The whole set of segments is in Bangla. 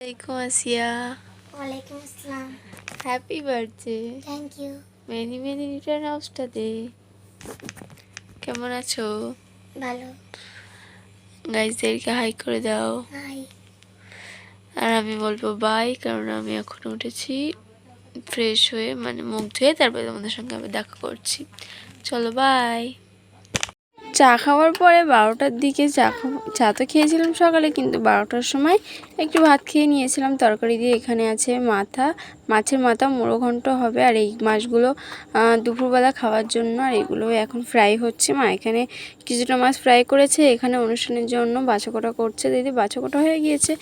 ওয়ালাইকুম আসিয়া ওয়ালাইকুম আসসালাম happy birthday thank you many many return হাউসটা দে কেমন আছো? ভালো। গাইজদেরকে হাই করে দাও। হাই আর আমি বলব বাই কারণ আমি এখন উঠেছি ফ্রেশ হয়ে মানে মুখ ধুয়ে তারপরে তোমাদের সঙ্গে আবার দেখা করছি। চলো বাই চা খাওয়ার পরে বারোটার দিকে চা চা তো খেয়েছিলাম সকালে, কিন্তু বারোটার সময় একটু ভাত খেয়ে নিয়েছিলাম। তরকারি দিয়ে এখানে আছে মাথা, মাছের মাথা মোড়ো ঘন্ট হবে। আর এই মাছগুলো দুপুরবেলা খাওয়ার জন্য, আর এগুলো এখন ফ্রাই হচ্ছে। মা এখানে কিছুটা মাছ ফ্রাই করেছে। এখানে অনুষ্ঠানের জন্য বাছাকোটা করছে। দিদি বাছাকোটা হয়ে গিয়েছে।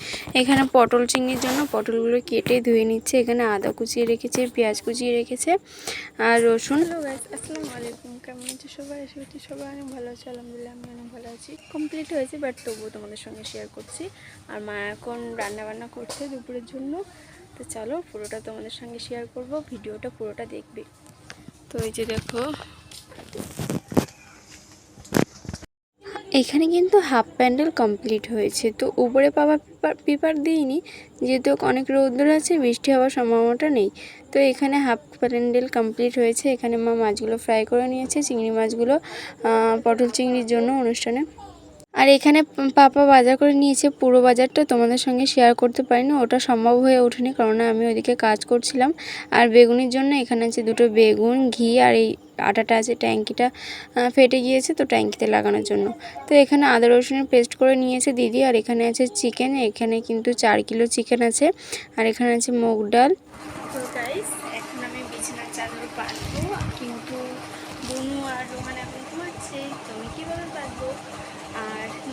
এখানে পটল চিংড়ির জন্য পটলগুলো কেটে ধুয়ে নিচ্ছে। এখানে আদা কুচিয়ে রেখেছে, পেঁয়াজ কুচিয়ে রেখেছে, আর রসুন। আসসালামু আলাইকুম। কেমন আছো সবাই? আশা করছি সবাই অনেক ভালো আছে, আলহামদুলিল্লাহ আমি অনেক ভালো আছি। কমপ্লিট হয়েছে বাট তবুও তোমাদের সঙ্গে শেয়ার করছি। আর মা এখন রান্না বান্না করছে দুপুরের জন্য। তো চলো, পুরোটা তোমাদের সঙ্গে শেয়ার করব, ভিডিওটা পুরোটা দেখবে। তো এই যে দেখো এখানে কিন্তু হাফ প্যান্ডেল কমপ্লিট হয়েছে। তো উপরে পাওয়া পেপার দিইনি, যেহেতু অনেক রৌদ্র আছে, বৃষ্টি হওয়ার সম্ভাবনাটা নেই। তো এখানে হাফ প্যান্ডেল কমপ্লিট হয়েছে। এখানে মা মাছগুলো ফ্রাই করে নিয়েছে, চিংড়ি মাছগুলো পটল চিংড়ির জন্য অনুষ্ঠানে। আর এখানে পাপা বাজার করে নিয়েছে পুরো বাজারটা, তোমাদের সঙ্গে শেয়ার করতে পারিনি, ওটা সম্ভব হয়ে ওঠেনি কারণ আমি ওইদিকে কাজ করছিলাম। আর বেগুনের জন্য এখানে আছে দুটো বেগুন, ঘি আর এই আটাটা আছে, ট্যাঙ্কিটা ফেটে গিয়েছে তো ট্যাঙ্কিতে লাগানোর জন্য। তো এখানে আদা রসুনের পেস্ট করে নিয়েছে দিদি, আর এখানে আছে চিকেন এখানে কিন্তু চার কিলো চিকেন আছে। আর এখানে আছে মুগ ডাল। এখন আমি বিছানার চাদর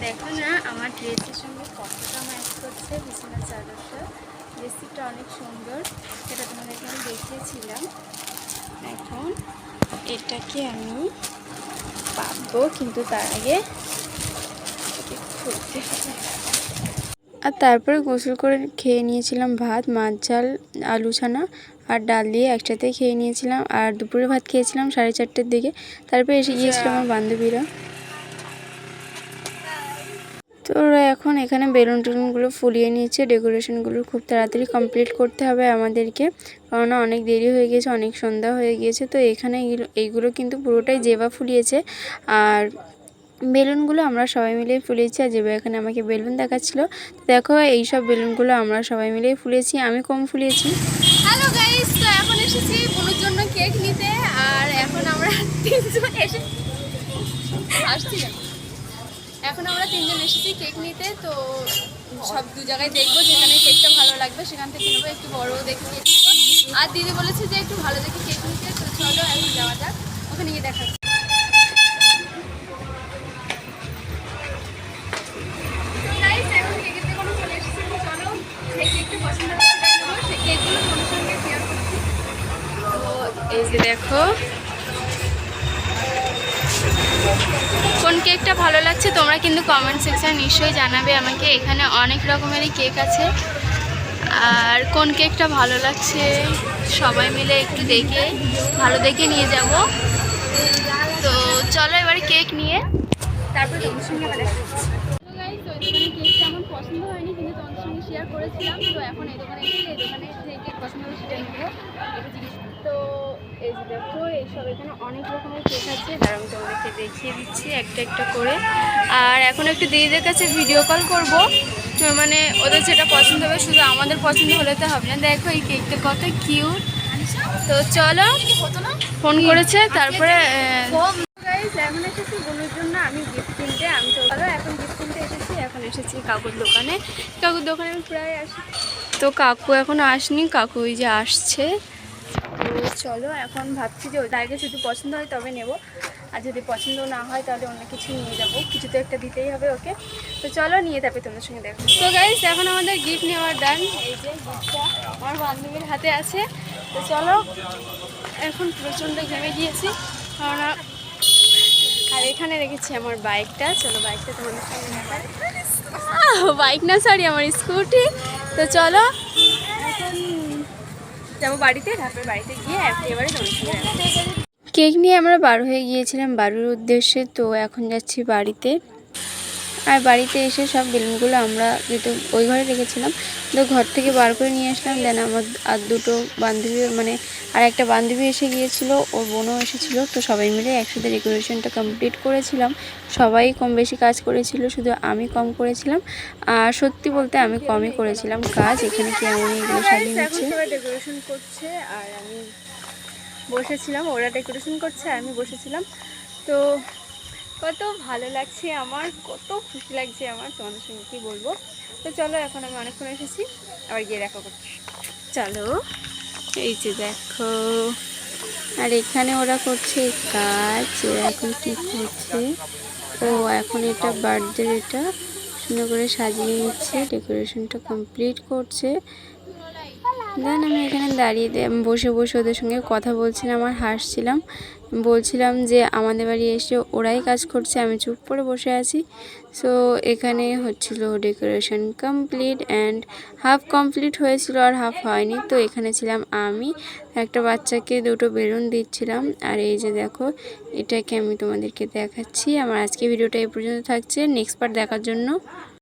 দেখো না আমার ড্রেসের সঙ্গে কতটা ম্যাচ করছে বিছানার চাদরটা। ড্রেসটা অনেক সুন্দর। এটা তোমাদেরকে আমি দেখিয়েছিলাম। এখন এটাকে আমি পাতবো কিন্তু তার আগে খুলতে হবে। আর তারপরে গোসল করে খেয়ে নিয়েছিলাম ভাত মাছ ঝাল আলু ছানা আর ডাল দিয়ে একসাথে খেয়ে নিয়েছিলাম। আর দুপুরে ভাত খেয়েছিলাম সাড়ে চারটের দিকে। তারপরে এসে গিয়েছিল আমার বান্ধবীরা। তো ওরা এখন এখানে বেলুন টেলুনগুলো ফুলিয়ে নিয়েছে। ডেকোরেশনগুলো খুব তাড়াতাড়ি কমপ্লিট করতে হবে আমাদেরকে। কেননা অনেক দেরি হয়ে গেছে, অনেক সন্ধ্যা হয়ে গিয়েছে। তো এখানে এইগুলো কিন্তু পুরোটাই জেবা ফুলিয়েছে। আর বেলুনগুলো আমরা সবাই মিলেই ফুলিয়েছি। আর যেবা এখানে আমাকে বেলুন দেখাচ্ছিল। দেখো, এইসব বেলুনগুলো আমরা সবাই মিলেই ফুলিয়েছি। আমি কম ফুলিয়েছি। হ্যালো গাইস তো এখন এসেছি বোনের জন্য কেক নিতে। আর এখন আমরা তিনজন এসে আসছি। না। এখন আমরা তিনজন এসেছি কেক নিতে, তো সব দু জায়গায় দেখব যেখানে কেকটা ভালো লাগবে, সেখান থেকে নেব, একটু বড় দেখে আর দিদি বলেছে যে একটু ভালো দেখে কেক নিতে, তো চলো এখন যাওয়া যাক, ওখানে গিয়ে দেখা। এই যে দেখো কোন কেকটা ভালো লাগছে তোমরা কিন্তু কমেন্ট সেকশনে নিশ্চয়ই জানাবে আমাকে। এখানে অনেক রকমেরই কেক আছে। আর কোন কেকটা ভালো লাগছে সবাই মিলে একটু দেখে, ভালো দেখে নিয়ে যাব। তো চলো এবারে কেক নিয়ে। তারপর কেকটা আমার পছন্দ হয়নি, কিন্তু তোমাদের সঙ্গে শেয়ার করেছিলাম। তো এখন এই দোকানে এই দোকানে পছন্দ হবে নেব। তো এই যে দেখো এইসব এখানে অনেক রকমের কেক আছে। আমি তোমাদেরকে দেখিয়ে দিচ্ছি একটা একটা করে। আর এখন একটু দিদিদের কাছে ভিডিও কল করব। মানে ওদের যেটা পছন্দ হবে শুধু আমাদের পছন্দ হলে তো হবে না। দেখো এই কেকটা কত কিউট তো চলো ফোন করেছে তারপরে এখন এসেছি বোনের জন্য। আমি গিফট কিনতে আমি তো এখন গিফট কিনতে এসেছি এখন এসেছি কাকুর দোকানে। কাকুর দোকানে আমি প্রায় আসি। তো কাকু এখন আসনি, কাকু ওই যে আসছে। তো চলো, এখন ভাবছি যে আগে যদি পছন্দ হয় তবে নেব। আর যদি পছন্দ না হয় তাহলে অন্য কিছু নিয়ে যাব। কিছু তো একটা দিতেই হবে ওকে। তো চলো, নিয়ে তারপরে তোমাদের সঙ্গে দেখো তো গাইস এখন আমাদের গিফট নেওয়ার ডান এই যে গিফটটা আমার বান্ধবীর হাতে আছে। তো চলো, এখন প্রচণ্ড ঘেমে গিয়েছি। কারণ আর এখানে রেখেছি আমার বাইকটা চলো বাইকটা তোমাদের সঙ্গে বাইক না সরি আমার স্কুটি তো চলো। যাব বাড়িতে তারপরে বাড়িতে গিয়ে এবারে কেক নিয়ে আমরা বার হয়ে গিয়েছিলাম বাড়ির উদ্দেশ্যে তো এখন যাচ্ছি বাড়িতে। আর বাড়িতে এসে সব বেলুনগুলো আমরা যেহেতু ওই ঘরে রেখেছিলাম তো ঘর থেকে বার করে নিয়ে আসলাম। দেন আমার আর দুটো বান্ধবী মানে আর একটা বান্ধবী এসে গিয়েছিল ওর বোনও এসেছিল তো সবাই মিলে একসাথে ডেকোরেশনটা কমপ্লিট করেছিলাম। সবাই কম বেশি কাজ করেছিল শুধু আমি কম করেছিলাম। আর সত্যি বলতে আমি কমই করেছিলাম কাজ এখানে কেমন এগুলো সাজিয়ে নিচ্ছে ডেকোরেশন করছে আর আমি বসেছিলাম ওরা ডেকোরেশন করছে আর আমি বসেছিলাম। তো কত ভালো লাগছে, আমার কত খুশি লাগছে আমার তোমাদের সঙ্গে কী বলব। তো চলো এখন আমি অনেকক্ষণ এসেছি, আবার গিয়ে দেখা করছি। চলো, এই যে দেখো, আর এখানে ওরা করছে কাজ এখন কি করছে? ও, এখন এটা বার্থডে এটা, সুন্দর করে সাজিয়ে নিচ্ছে ডেকোরেশনটা কমপ্লিট করছে। দেন আমি এখানে দাঁড়িয়ে বসে বসে ওদের সঙ্গে কথা বলছিলাম আর হাসছিলাম। বলছিলাম যে আমাদের বাড়ি এসে ওরাই কাজ করছে, আমি চুপ করে বসে আছি। সো এখানে হচ্ছিল decoration complete and half complete হয়েছিল আর হাফ হয়নি। তো এখানে ছিলাম আমি, একটা বাচ্চাকে দুটো বেলুন দিচ্ছিলাম। আর এই যে দেখো, এটাকে আমি তোমাদেরকে দেখাচ্ছি। আমার আজকে ভিডিওটা এই পর্যন্ত থাকছে। নেক্সট পার্ট দেখার জন্য।